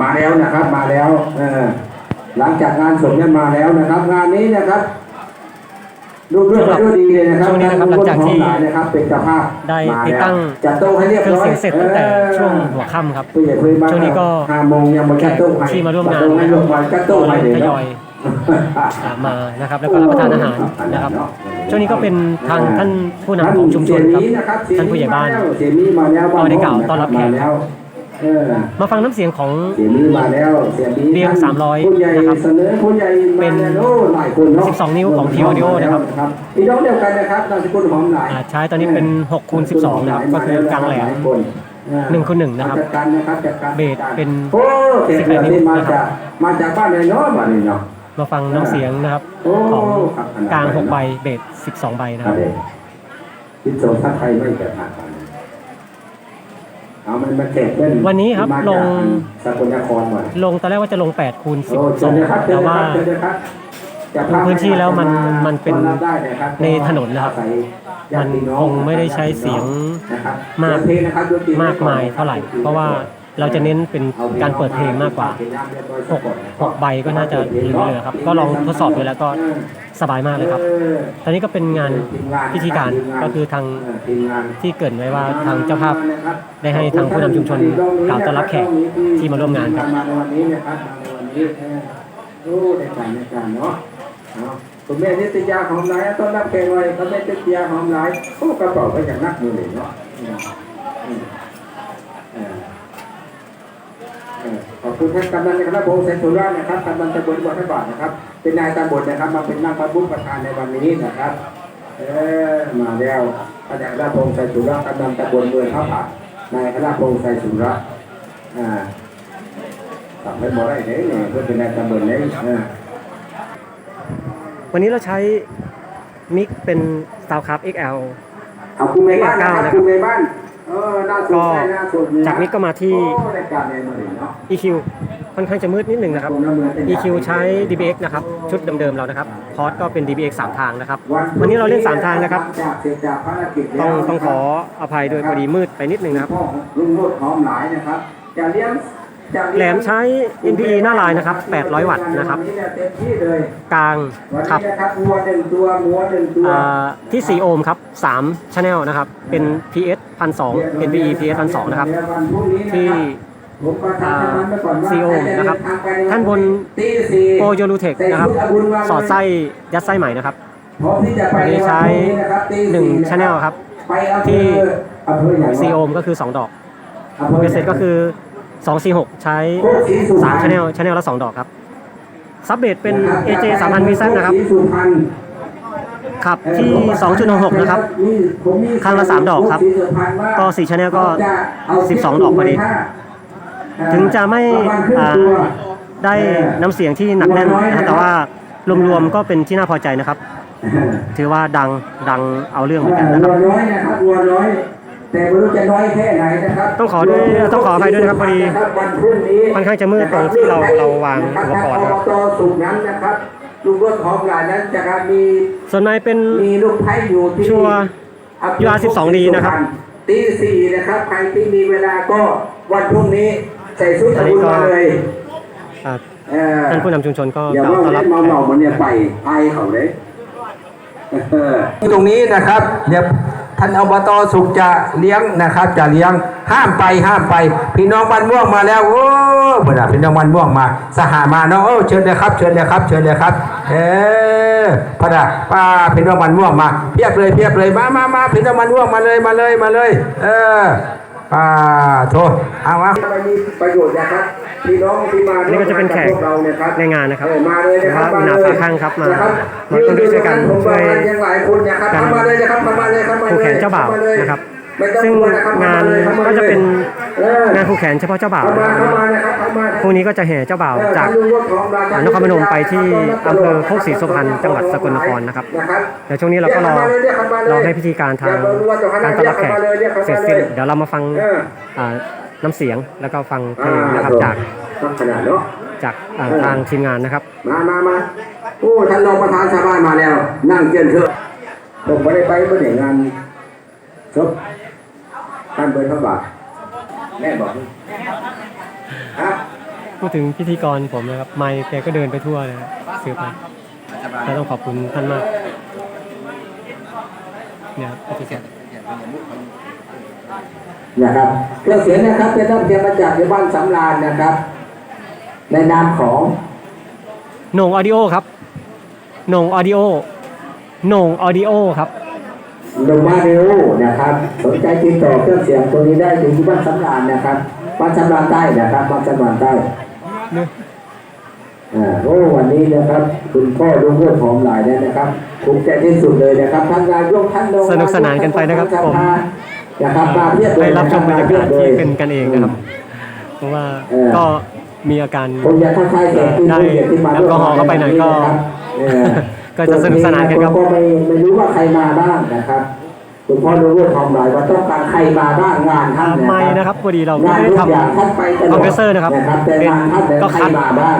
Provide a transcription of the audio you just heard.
มาแล้วนะครับมาแล้วเออหลังจากงานศพเนี่ยมาแล้วนะครับ งานนี้นะครับรูปเรื่องไปด้วยดีเลยนะครับช่วงนี้นะครับหลังจากที่หลายนะครับเป็นเจ้าภาพได้มาติดแล้วตั้งจัดโต๊ะให้เรียบเครื่องร้อยเสียงเสร็จตั้งแต่ช่วงหัวค่ำครับผู้ใหญ่คุยมาช่วงนี้ก็ห้าโมงยังมาจัดโต๊ะให้ที่มาร่วมงานจัดโต๊ะให้นะคลรับงมาจัดโต๊ะให้เลยทยเนาะอยอ่ามานะครับแล้วก็รับประทานอาหารนะครับช่วงนี้ก็เป็นทางท่านผู้นำของชุมชนครับท่านผู้ใหญ่บ้านเสียมีมาแล้วก็ได้กล่าวต้อนรับแขก มาแล้วเออมาฟังน้ำเสียงของเสียมีมาแล้วเสียมีเรียง300ผู้ใหญ่นะครับเสนอผู้ใหญ่มาเป็นแล้วโอ้หลายคนเนาะ12นิ้วของ T Audio นะครับพี่น้องเดียวกันนะครับนามสกุลหอมหลายอ่าใช้ตอนนี้เป็น6คูณ12นะครับก็คือกลางแหลมหนึ่งคูณหนึ่งนะครับจัดการนะครับจัดการเบสเป็นโอ้เสียง18นิ้วนี่มานะครับจากมาจากบ้านไหนเนาะบ้านนี้เนาะมาฟังน้ำเสียงนะครับโอ้ของครับขนาดกลางนั้น6ใบเบส12ใบนะคครัรับบคิดโซนถ้าใครไม่เกิดมาก่อน เอามันมาแจกเล่นวันนี้ครับมาจากลง สกลนครหมดลงตอนแรกว่าจะลง8คูณโอ้เชิญเลยครับ12เชิญแต่เลยว่าครับเชิญเลยครับจะดูพื้นที่แล้วมันมันเป็นต้อรับได้ะครับในถนนนะครับอาศัยญาติพี่น้อมันคงไม่ได้ใช้เสียงนะครับมากเปิดเพลงนะครับดนตรีมากมายเท่าไหร่ เพราะว่า เราจะเน้นเป็นการเปิดเพลงมากกว่า6 6ใบก็น่าจะเหลือๆครับ ก็ลองทดสอบดูแล้วก็สบายมากเลยครับตอนนี้ก็เป็นงานพิธีการก็คือทางที่เกิดไว้ว่าทางเจ้าภาพได้ให้ทางผู้นำชุมชนกล่าวต้อนรับแขกที่มาร่วมงานครับมานวันนี้นะครับมาในวันนี้เออโอ้ในการในการเนาะคุณแม่นิตยาหอมหลายต้อนรับแขกไว้คุณแม่นิตยาหอมหลายโอ้กระเป๋าก็อย่างนักมือเลยเนาะอืมอืมเออเออขอบ คุณท่านกำนันนะครับผมเซนตุรานะครับกำนันตำบลวัดพระบาทนะครับ เป็นนายตำบลนะครับ มาเป็นนางประบุประธานในวันนี้นะครับเออมาแล้วพระเดชราพงศ์ไสสุระกำนันตำบลเมืองพระบาทนายพระราพงศ์ไสสุระอ่าทำให้บ่ได้เนี่ยเนี่ยเพื่อเป็นนายตำบลเนี่ยอ่าวันนี้เราใช้มิกเป็น SoundCraft XL เอาคุณในบ้านนะครับคุณในบ้านเออน่าสน ก็ใจน่าสนใจจากมิกก็มาที่โอ้รายการในมือเนาะ EQ ค่อนข้างจะมืดนิดหนึ่งนะครับ EQ ใช้ DBX นะครับ ชุดเดิมๆเรานะครับ พอร์ตก็เป็น DBX 3 ทางนะครับ วันนี้เราเล่น 3 ทางนะครับจากเสร็จจากภารกิจต้องแล้วต้องขออภัยด้วยพอดีมืดไปนิดหนึ่งนะครับพ่อลุงโลดหอมหลายนะครับจะเลี้ยงจะเยง แหลมใช้ NPE หน้าลายนะครับ 800 วัตต์นะครับวัเต็มที่เลยกลางวันขับนี้นะครับวัวหนึ่งตัวหมูหนึ่งตัวอ่าที่ 4 โอห์มครับ3 channel นะครับ เป็น PS 1,200 NPE PS 1,200นะครับ ที่ผมประชาสัมพันธ์ไว้ก่อนว่า CEO นะครับใครจะเดิทงไปใวัท่านบนตีสี่โปรโยลูเทคนะครับ สอดไส้ยัดไส้ใหม่นะครับพร้อมที่จะไปวันนี้ใช้ในวันพรุ่งนี้นะครับตีหนึ่งสี่ะ channel ครับไปอำเภอที่อำเภอไหนวะ4โอห์มก็คือ 2 ดอกอำภอไหนเบสเซ็ตก็คือ 246 ใช้โคกศรีสุพรรณ3 channel channel ละ 2 ดอกครับ ซับเบสเป็น AJ 3000 v นะครับโกศรีสุพรรณขับที่ 2.66 นะครับครั้งละสามดอกครับ ก็สี่ channel ก็ 12 ดอกพอดี ถึงจะไม่ได้น้ำเสียงที่หนักแน่นนะแต่ว่ารวมๆก็เป็นที่น่าพอใจนะครับ ถือว่าดังดังเอาเรื่องเหมือนกันนะครับ วน้อยนะครับวัวน้อยแต่ไม่รู้จะน้อยแค่ไหนนะครับต้องขอด้วยต้องขออภัยด้วยนะครับพอดีวันพรุ่งนี้ค่อนข้างจะมืดตรงที่เราเราวางอุปกรณ์นะนะคครัรับบตสุขนั้นนะครับลุงรถของหลานนั้นจะมีส่วนนายเป็นมีลูกไพ่อยู่ที่ชัวร์อำเภ UR 12D นะครับตีสี่นะครับใครที่มีเวลาก็วันพรุ่งนี้ใส่ชุดอันนี้บุญก็มาเลยอ่าเออท่านผู้นำชุมชนก็อย่ากล่าวว่าต้อนรับเล่นเมาแขเมากมันเนี่ยไปไอเขาเลยเออตรงนี้นะครับเดี๋ยว ท่านอบตสุขจะเลี้ยงนะครับ จะเลี้ยงห้ามไปห้ามไป พี่น้องบ้านม่วงมาแล้วโอ้เพื่อพี่น้องบ้านม่วงมา สหามาเนาะโอ้เชิญเลยครับ เชิญเลยครับเชิญเลยครับ เออพระดาป้าพี่น้องบ้านม่วงมาเพียบเลยเพียบเลยมามามาพี่น้องบ้านม่วงมาเลยมาเลยมาเลย เออ อ่าโทษเอาวะมีประโยชน์นะครับพี่น้องที่มาอันนี้ก็จะเป็นแขกพวเราเนี่ยครับในงานนะครับเออมาเลยนะครับหรือว่าอุณาภาข้างครับมามาร่วมด้วยช่วยกันช่วยยังหลายคนนะครับกันเข้ามาเลยนะครับเข้ามาเลยเข้ามาเลยผู้แขนเจ้าบ่าวนะครับไม่ต้อง ซึ่งกลัวนะครับงานเข้มลยก็จะเป็นเอองานผูกแขนเฉพาะเจ้าบ่าวเข้านะมาครับเข้ามานะครับเข้ามาพรุ่งนี้ก็จะแห่เจ้าบ่าวจากอ่านครพนมไปที่อำเภอโคกศรีสุพรรณจังหวัดสกลนครนะครับเดี๋ยวช่วงนี้เราก็รอรอให้พิธีการทางการต้อนรับแขกเสร็จสิ้นเดี๋ยวเรามาฟังเอออ่าน้ำเสียงแล้วก็ฟังเพลงนะครับจากต้องขนาดเนาะจากอ่าทางทีมงานนะครับ มามามาโอ้ท่านรองประธานชาวบ้านมาแล้ว นั่งเจินเถอะผมไม่ได้ไปเมื่อไหร่งานศพ ท่านเบิร์นพระบาทแม่บอกฮะพูดถึงพิธีกรผมนะครับไมค์แกก็เดินไปทั่วเลยครับซื้อไปก็ต้องขอบคุณท่านมากเนี่ยครับพิธีกรนะครับเครื่องเสียงนะครับเป็นรับเสียงมาจากในบ้านสำราญนะครับ ในนามของโหน่งออดิโอครับโหน่งออดิโอโหน่งออดิโอครับ โนมาเรโอนะครับ สนใจติดต่อเครื่องเสียงตัวนี้ได้ถึงที่บ้านสำราญนะครับบ้านสำราญใต้นะครับบ้านสำราญใต้เนี่ยอ่าโอ้วันนี้นะครับ คุณพ่อลุงเพื่อนหอมหลายเลยนะครับภูมิใจที่สุดเลยนะครับทั้งนายกท่านรองสนุกสนานกันไปนะครับทั้งผมสภานะครับมาเพียบเลยได้รับชมบรรยากาศที่เป็นกักันเองนะครับ เพราะว่าเออก็มีอาการผมอยากทักทายแขกที่ได้ผู้เกียรติที่มาร่วมแอลกอฮอล์เข้าไปหน่อยก็เออก็จะสนุกสนานกันครับผ มก็ไม่ไม่รู้ว่าใครมาบ้างนะครับคุณพ่อรู้เรื่องของหลายว่าต้องการใครมาบ้างงานท่านนะไม่ครับนะครับพอดีเราก็งานไม่ได้ทุกทำอย่างท่านไปตลอดคอมเพรสเซอร์นะครับแต่เป็นงานท่านเนี่ยก็ใครคัด มาบ้าง